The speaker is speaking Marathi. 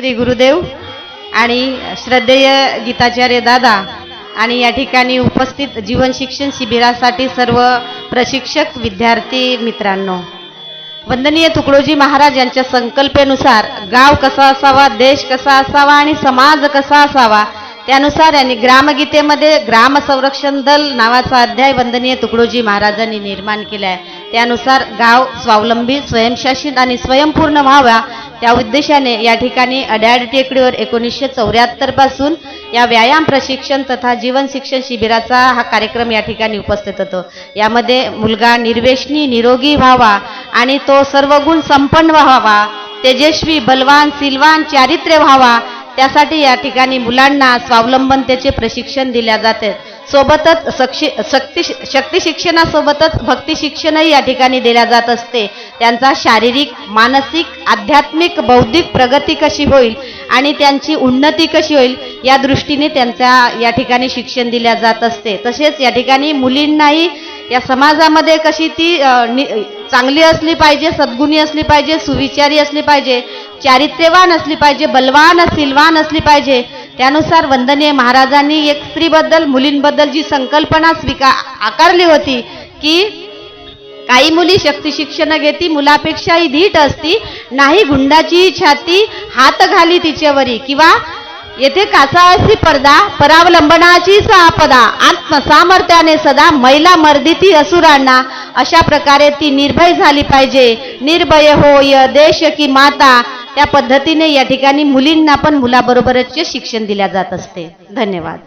श्री गुरुदेव आणि श्रद्धेय गीताचार्य दादा आणि या ठिकाणी उपस्थित जीवन शिक्षण शिबिरासाठी सर्व प्रशिक्षक विद्यार्थी मित्रांनो. वंदनीय तुकडोजी महाराज यांच्या संकल्पेनुसार गाव कसा असावा देश कसा असावा आणि समाज कसा असावा त्यानुसार यांनी ग्रामगीतेमध्ये ग्राम संरक्षण दल नावाचा अध्याय वंदनीय तुकडोजी महाराजांनी निर्माण केला आहे त्यानुसार गाव स्वावलंबी स्वयंशासित आणि स्वयंपूर्ण व्हावा त्या उद्देशाने या ठिकाणी अड्याड टेकडीवर एकोणीसशे चौऱ्याहत्तरपासून या व्यायाम प्रशिक्षण तथा जीवन शिक्षण शिबिराचा हा कार्यक्रम या ठिकाणी उपस्थित होतो. यामध्ये मुलगा निर्वेशनी निरोगी व्हावा आणि तो सर्व गुण संपन्न व्हावा तेजस्वी बलवान सिलवान चारित्र्य व्हावा त्यासाठी या ठिकाणी मुलांना स्वावलंबनतेचे प्रशिक्षण दिल्या जाते. सोबतच सक्ष शक्ती शक्ती शिक्षणासोबतच भक्ती शिक्षणही या ठिकाणी दिल्या जात असते. त्यांचा शारीरिक मानसिक आध्यात्मिक बौद्धिक प्रगती कशी होईल आणि त्यांची उन्नती कशी होईल या दृष्टीने त्यांच्या या ठिकाणी शिक्षण दिल्या जात असते. तसेच या ठिकाणी मुलींनाही या समाजामध्ये कशी ती नि- चांगली असली पाहिजे सद्गुणी असली पाहिजे सुविचारी असली पाहिजे चारित्र्यवान असली पाहिजे बलवान सिलवान असली पाहिजे त्यानुसार वंदनीय महाराजांनी एक स्त्रीबद्दल मुलींबद्दल जी संकल्पना स्वीकार आकारली होती की काही मुली शक्ती शिक्षण घेती मुलापेक्षाही धीट असती नाही गुंडाची छाती हात घाली तिच्यावरी किंवा येथे कासाळाची पडदा परावलंबनाची आपदा आत्मसामर्थ्याने सदा महिला मर्दिती असुरांना अशा प्रकारे ती निर्भय झाली पाहिजे. निर्भय होय देश की माता त्या पद्धतीने या ठिकाणी मुलींना पण मुलाबरोबरच शिक्षण दिल्या जात असते. धन्यवाद.